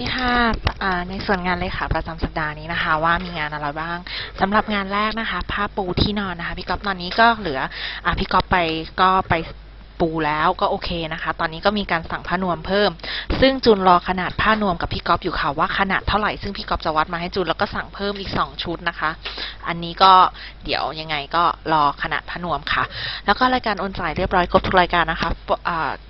ดีค่ะในส่วนงานเลขาประจำสัปดาห์นี้นะคะ ว่ามีงานอะไรบ้างสำหรับงานแรกนะคะ ผ้าปูที่นอนนะคะ พี่ก๊อฟตอนนี้ก็เหลืออพี่ก๊อฟไปก็ไป ปูแล้วก็โอเคนะคะ ตอนนี้ก็มีการสั่งผ้านวมเพิ่ม ซึ่งจูนรอขนาดผ้านวมกับพี่ก๊อฟอยู่ค่ะว่าขนาดเท่าไหร่ซึ่งพี่ก๊อฟจะวัดมาให้จูนแล้วก็สั่งเพิ่มอีก 2 ชุดนะคะ อันนี้ก็เดี๋ยวยังไงก็รอขนาดผ้านวมค่ะ แล้วก็รายการโอนจ่ายเรียบร้อยครบทุกรายการนะคะ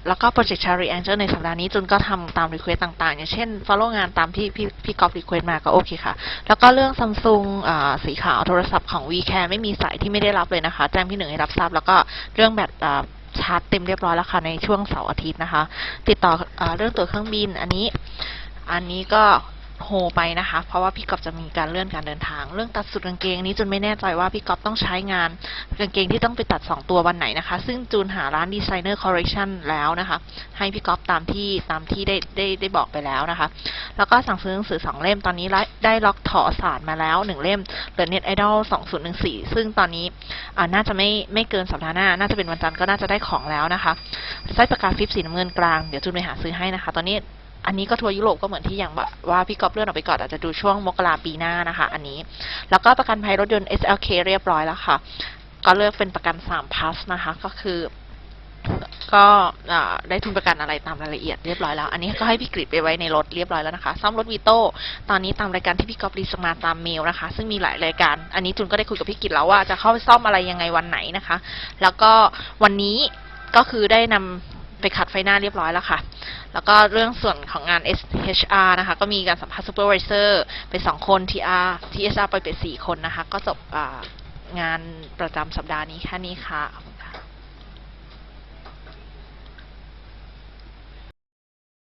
แล้วก็โปรเจกต์ Cherry Angel ในสัปดาห์นี้จุนก็ทำตาม request ต่างๆ อย่างเช่น follow งานตามที่พี่พี่กอฟ request มาก็โอเคค่ะ แล้วก็เรื่อง Samsung อ่าสีขาวโทรศัพท์ของ WeCare ไม่มีสายที่ไม่ได้รับเลยนะคะ แจ้งพี่หนึ่งให้รับทราบแล้วก็เรื่องแบต ชาร์จเต็มเรียบร้อยแล้วค่ะในช่วงเสาร์อาทิตย์นะคะ ติดต่ออเรื่องตั๋วเครื่องบินอันนี้ อันนี้ก็ โฮไปนะคะ เพราะว่าพี่กอฟจะมีการเลื่อนการเดินทาง เรื่องตัดสุดกางเกงนี้จนไม่แน่ใจว่าพี่กอฟต้องใช้งานกางเกงที่ต้องไปตัด 2 ตัววันไหนนะคะ ซึ่งจูนหาร้านดีไซเนอร์คอร์เรคชันแล้วนะคะ ให้พี่กอฟตามที่ตามที่ได้ได้ได้บอกไปแล้วนะคะ แล้วก็สั่งซื้อหนังสือ 2 เล่มตอนนี้ได้ได้ล็อกถอสารมาแล้ว 1 เล่มเหลือ Net Idol 2014ซึ่งตอนนี้น่าจะไม่ไม่เกินสัปดาห์หน้า น่าจะเป็นวันจันทร์ก็น่าจะได้ของแล้วนะคะไส้ปากกาฟิปสีน้ำเงินกลางเดี๋ยวจูนไปหาซื้อให้นะคะ ตอนนี้ อันนี้ก็ทัวร์ยุโรปก็เหมือนที่อย่างแบบว่าพี่ก๊อฟเลื่อนออกไปก่อนอาจจะดูช่วงมกราปีหน้านะคะ อันนี้ แล้วก็ประกันภัยรถยนต์ SLK เรียบร้อยแล้วค่ะ ก็เลือกเป็นประกัน3 plus นะคะ ก็คือก็ได้ทุนประกันอะไรตามรายละเอียดเรียบร้อยแล้ว อันนี้ก็ให้พี่กริดไปไว้ในรถเรียบร้อยแล้วนะคะ ซ่อมรถวีโต้ตอนนี้ตามรายการที่พี่กอฟรีสมาตามเมลนะคะ ซึ่งมีหลายรายการ อันนี้จุนก็ได้คุยกับพี่กริดแล้วว่าจะเข้าไปซ่อมอะไรยังไงวันไหนนะคะ แล้วก็วันนี้ก็คือได้นำ ไปขัดไฟหน้าเรียบร้อยแล้วค่ะ แล้วก็เรื่องส่วนของงาน SHR นะคะ ก็มีการสัมภาษณ์ supervisor ไปสองคน TR TSR ไปเป็นสี่คนนะคะ ก็จบงานประจำสัปดาห์นี้แค่นี้ค่ะขอบคุณ